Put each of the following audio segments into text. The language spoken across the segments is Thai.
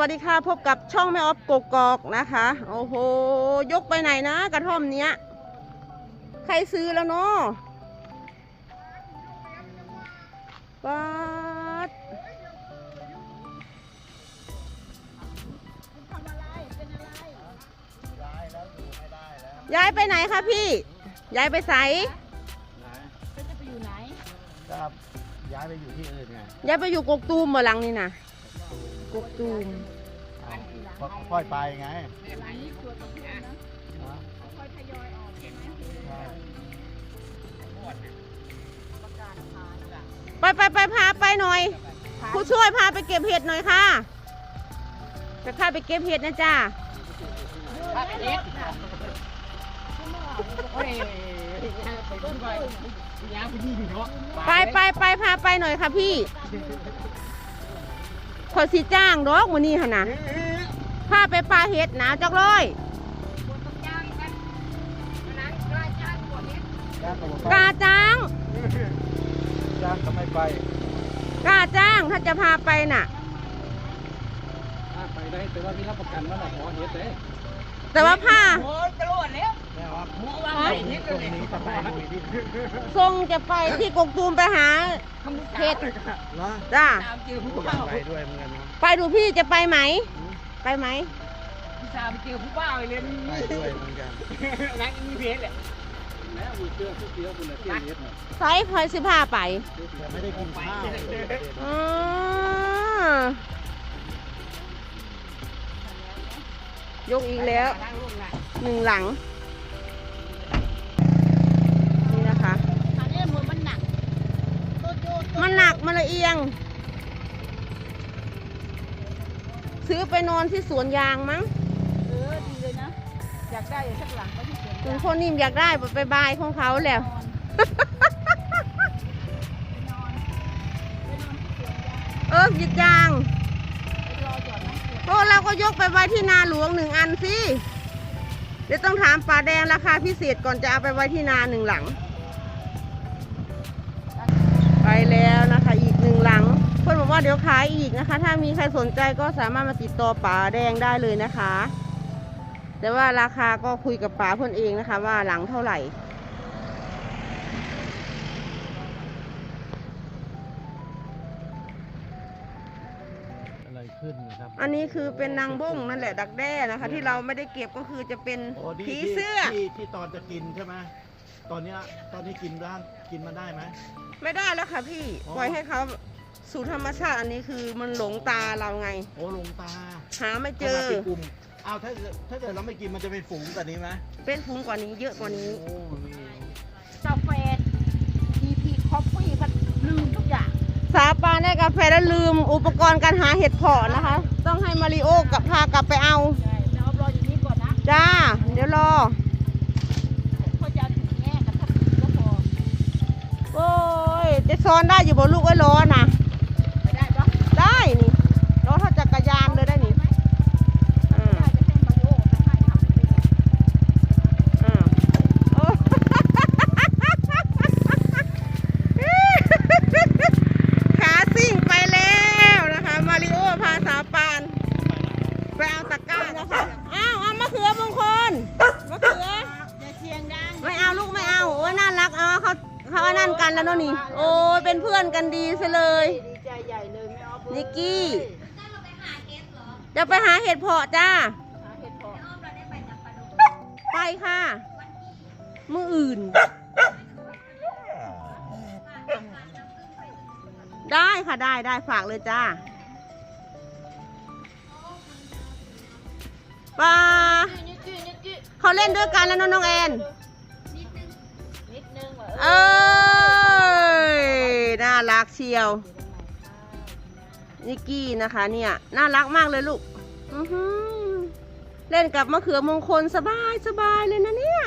วัสดีค่ะพบกับช่องแม่ออฟกกอกนะคะ โอ้โห ยกไปไหนนะกระท่อมเนี้ย ใครซื้อแล้วเนาะปัดย้ายไปไหนคะพี่ ย้ายไปใสก็จะไปอยู่ไหนก็ย้ายไปอยู่ที่อื่นไงย้ายไปอยู่กกตูมเมื่อหลังนี่นะ กกตูมเอาค่อยไปไงแบบนี้ตัวกับเพื่อนนะนะค่อยทยอยออกใช่ไหมใช่ประกาศขายจ้ะไปไปไปพาไปหน่อย ผู้ช่วยพาไปเก็บเห็ดหน่อยค่ะ จะพาไปเก็บเห็ดนะจ้าถ้าไปเล็กนะโอ้ยยังไปต้นไปยังไปที่อยู่เนาะไปไปไปพาไปหน่อยค่ะพี่ ขอสิจ้างดอกวันนี้ค่ะนะพาไปปลาเห็ดหนาวจักร้อยคนต้องจ้างกันนั้นกล้าจ้างกว่านี้จ้างก็บอกกล้าจ้างจ้างก็ไม่ไปกล้าจ้างถ้าจะพาไปน่ะไปได้แต่ว่าพี่รับประกันว่าหมอเฮ็ดเลย แต่ว่าผ้าโอ้ยตลอดแล้วแม่ว่าหมูว่าไงนี่ตรงนี้ก็ไปดูดิทรงจะไปที่กกตูมไปหาเห็ดเหรอจ้าตามเจอผู้ก็อเบ้ายากไปด้วยเหมือนกันนะไปดูพี่จะไปไหม ไปไหมพี่สาวไปเจอผู้บ้าไปเลยไปด้วยเหมือนกันนั่งมีเพจแหละแม่บุญเชื่อผู้เดียวคุณเที่ยวเฮ็ดน่ะไซส์พลอยสิพาไปแต่ไม่ได้กินข้าว ยกอีกแล้วนั่งร่วมงานหนึ่งหลัง นี่นะคะอันนี้มือมันหนักตัวโจมันหนักมันละเอียง ซื้อไปนอนที่สวนยางมั้งเออดีเลยนะอยากได้อยู่สักหลังก็ที่สวนลุงยางพ่อนิ่มอยากได้ไปบายของเขาแล้วนอนไปนอนไปนอนที่สวนยางเออหยิดยาง ก็ยกไปไว้ที่นาหลวงหนึ่งอันสิเดี๋ยวต้องถามป่าแดงราคาพิเศษก่อนจะเอาไปไว้ที่นาหนึ่งหลัง ไปแล้วนะคะ อีกหนึ่งหลัง เพื่อนบอกว่าเดี๋ยวขายอีกนะคะ ถ้ามีใครสนใจก็สามารถมาติดต่อป่าแดงได้เลยนะคะ แต่ว่าราคาก็คุยกับป่าเพื่อนเองนะคะ ว่าหลังเท่าไหร่ ขึ้นนะครับอันนี้คือเป็นนางบ้งนั่นแหละดักแด้นะคะ ที่เราไม่ได้เก็บก็คือจะเป็นโอ้ที่ผีที่เสื้อ ที่ที่ตอนจะกินใช่ไหมตอนเนี้ยตอนนี้กินได้กินมันได้ไหม ไม่ได้แล้วค่ะพี่อ๋อ ปล่อยให้เขาสู่ธรรมชาติอันนี้คือมันหลงตาเราไง โอ้ลงตาหาไม่เจขอนาดเป็นกลุ่มอ้าวถ้าเกิดถ้าเกิดเราไม่กินมันจะเป็นฝูงแบบนี้ไหมเป็นฟุ้งกว่านี้เยอะกว่านี้ โอ้นี่กาแฟางสาปานได้กาแฟแล้วลืมอุปกรณ์การหาเห็ดเพาะนะคะ ต้องให้มาริโอกับพากลับไปเอา ใช่แล้วรออยู่นี่ก่อนนะจ้า เดี๋ยวรอเขาจะถึงแง่กันทับก็พอ โอ้ยจะซ้อนได้อยู่บนลูกไอ้ล้อนะ เขาเขาอันนั่นกันแล้วเนาะนี่ โอ้ยเป็นเพื่อนกันดีซะเลย ดีใจใหญ่เลยแม่ออฟนิกกี้ จะไปหาเห็ดเพาะจ้า หาเห็ดเพาะไปค่ะ มืออื่น ได้ค่ะได้ได้ฝากเลยจ้าปลานิกกี้นิกกี้เขาเล่นด้วยกันแล้วเนอะน้องแอนนิดนึง เอ้ยน่ารักเชียว นิกกี้นะคะเนี่ย น่ารักมากเลยลูกเล่นกับมะเขือมงคลสบายสบายเลยนะเนี่ย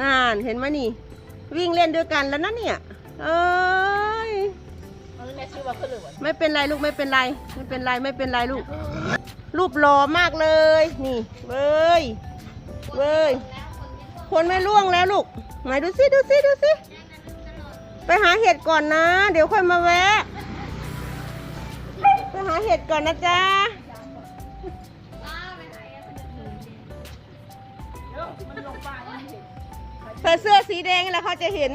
นั่นเห็นไหมนี่ วิ่งเล่นด้วยกันแล้วนะเนี่ย เอ้ยไม่เป็นไรลูกไม่เป็นไร ไม่เป็นไรไม่เป็นไรลูก รูปหล่อมากเลย นี่เว้ยเว้ย คนไม่ล่วงแล้วลูก ไหนดูสิดูสิดูสิ ไปหาเห็ดก่อนนะ เดี๋ยวค่อยมาแวะ ไปหาเห็ดก่อนนะจ๊ะเดี๋ยวมันลงไปมันเห็นใส่เสื้อสีแดงนี่แหละเขาจะเห็น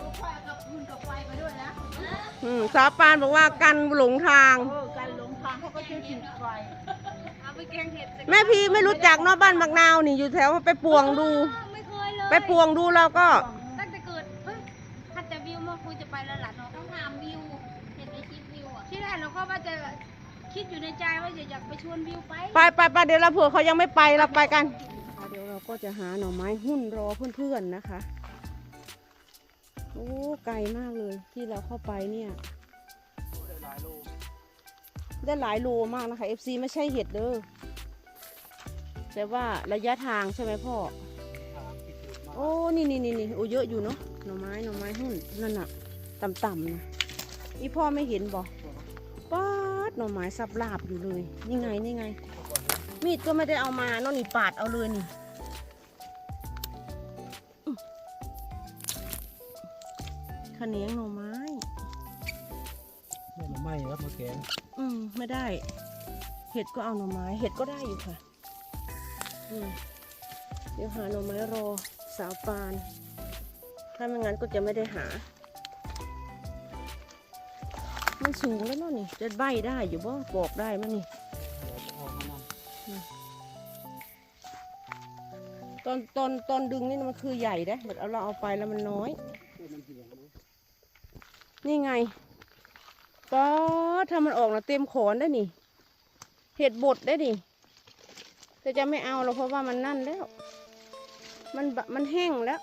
ลูกไฟกับคุณกับไฟไปด้วยนะอืมสาวปานบอกว่ากันหลงทางเออการหลงทางเขาก็จะจุดไฟเอาไปแกงเห็ดใส่แม่พี่ไม่รู้จักเนอกบ้านบักนาวนี่อยู่แถวไปปวงดู ไม่เคยเลยไปปวงดูแล้วก็ ตั้งแต่เกิดเฮ้ยถ้าจะวิวมาคุยจะไปแล้วล่ะเนาะต้องถามวิว เห็นในคลิปวิวอะที่แรกเราก็ว่าจะคิดอยู่ในใจว่าอยากไปชวนวิวไป ไปไปไปเดี๋ยวเราเผื่อเขายังไม่ไปเราไปกัน เดี๋ยวเราก็จะหาหน่อไม้หุ้นรอเพื่อนๆนะคะ โอ้ไกลมากเลยที่เราเข้าไปเนี่ยหลายโลได้หลายโลมากนะคะ FC ไม่ใช่เห็ดเด้อแต่ว่าระยะทางใช่ไหมพ่อทางที่ถูกมา โอ้นี่นี่นี่นี่โอ้เยอะอยู่เนาะหน่อไม้หน่อไม้หุ้นนั่นน่ะต่ำๆนะอีพ่อไม่เห็นบ่ป๊าดหน่อไม้สับลาบอยู่เลยนี่ไงนี่ไง มีดก็ไม่ได้เอามาเนาะนี่ปาดเอาเลยนี่อื้อขะเหนียงหน่อไม้เนี่ยมันไหม้ครับมาแกงอืมไม่ได้ เห็ดก็เอาหน่อไม้ เห็ดก็ได้อยู่ค่ะอืมเดี๋ยวหาหน่อไม้รอ สาวปาน ถ้าไม่งั้นก็จะไม่ได้หา มันสูงแล้วเนาะนี่ จะใบได้อยู่บ่ปอกได้มั้ยนี่ ตอนตอนตอนดึงนี่มันคือใหญ่นะแบบเอาเราเอาไปแล้วมันน้อย นี่ไงก็ถ้ามันออกนะเต็มขอนได้นี่ เห็ดบดได้ดิแต่จะไม่เอาเราเพราะว่ามันนั่นแล้ว มันบะมันแห้งแล้ว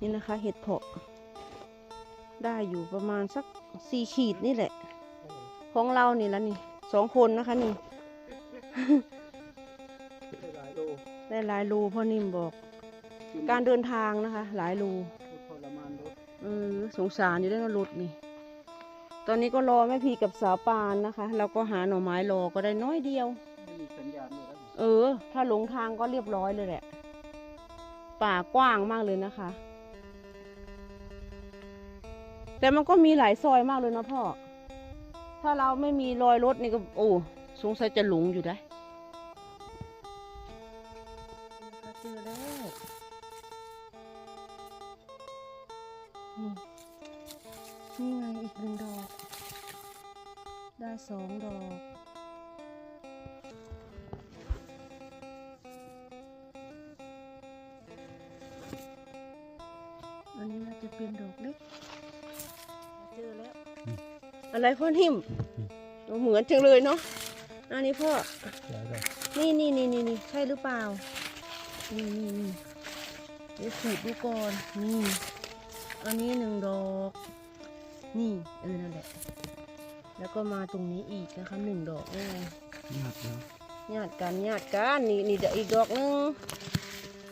นี่นะคะ เห็ดเพาะ ได้อยู่ประมาณสักสี่ขีดนี่แหละ ของเรานี่แล้วนี่สองคนนะคะนี่ ได้หลายรูพ่อนิ่มบอก การเดินทางนะคะ หลายรูทรมสงสารอยู่ด้วยนะรถนี่ ตอนนี้ก็รอแม่พีกับสาวปานนะคะ เราก็หาหน่อไม้รอก็ได้น้อยเดียว เออ ถ้าหลงทางก็เรียบร้อยเลยแหละ ป่ากว้างมากเลยนะคะ แต่มันก็มีหลายซอยมากเลยนะพ่อ ถ้าเราไม่มีรอยรถนี่ก็โอ้สงสัยจะหลงอยู่ได้เจอแล้วนี่นี่ไงอีกหนึ่งดอก ได้สองดอก อะไรพ่อนิ่มเหมือนจังเลยเนาะอันนี้พ่อใช่เลยนี่นี่นี่นี่นี่ใช่หรือเปล่า นี่นี่นี่เดี๋ยวขูดดูก่อนนี่อันนี้หนึ่งดอก นี่เออนั่นแหละ แล้วก็มาตรงนี้อีกนะคะหนึ่งดอกนี่ไงหนักแล้วญาติกันญาติกันนี่นี่เดี๋ยวอีกดอกหนึง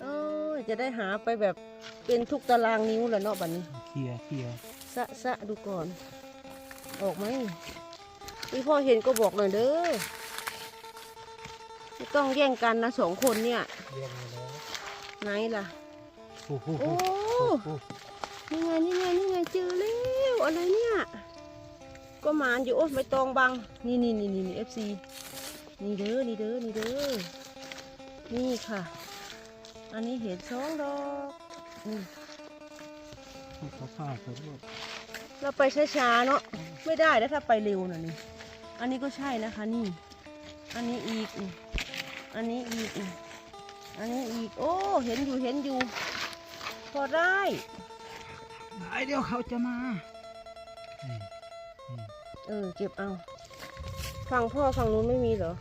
โอ้ยจะได้หาไปแบบเป็นทุกตารางนิ้วแล้วเนาะบัดนี้เคลียร์เคลียร์สะสะดูก่อน ออกไหมนี่พ่อเห็นก็บอกหน่อยเด้อไม่ต้องแย่งกันนะสองคนเนี่ยเรียงมาแล้วไหนล่ะ โอ้โหโอ้นี่ไงนี่ไงนี่ไงเจอแล้วอะไรเนี่ย ก็หมานอยู่โอ้ไม่ตองบัง นี่นี่นี่นี่เอฟซีนี่เด้อนี่เด้อนี่เด้อนี่ค่ะ อันนี้เห็นสองดอกนี่เขาฆ่าเขาด้วย เราไปช้าๆเนาะไม่ได้แล้วถ้าไปเร็วน่ะนี่อันนี้ก็ใช่นะคะนี่ อันนี้อีกนี่อันนี้อีกนี่อันนี้อีก โอ้เห็นอยู่เห็นอยู่ พอได้ไหนเดี๋ยวเขาจะมานี่เออเก็บเอาฝั่งพ่อฝั่งนู้นไม่มีเหรอ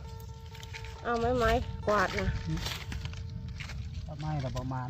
เอาไม้ไม้กวาดนะประมาณละประมาณ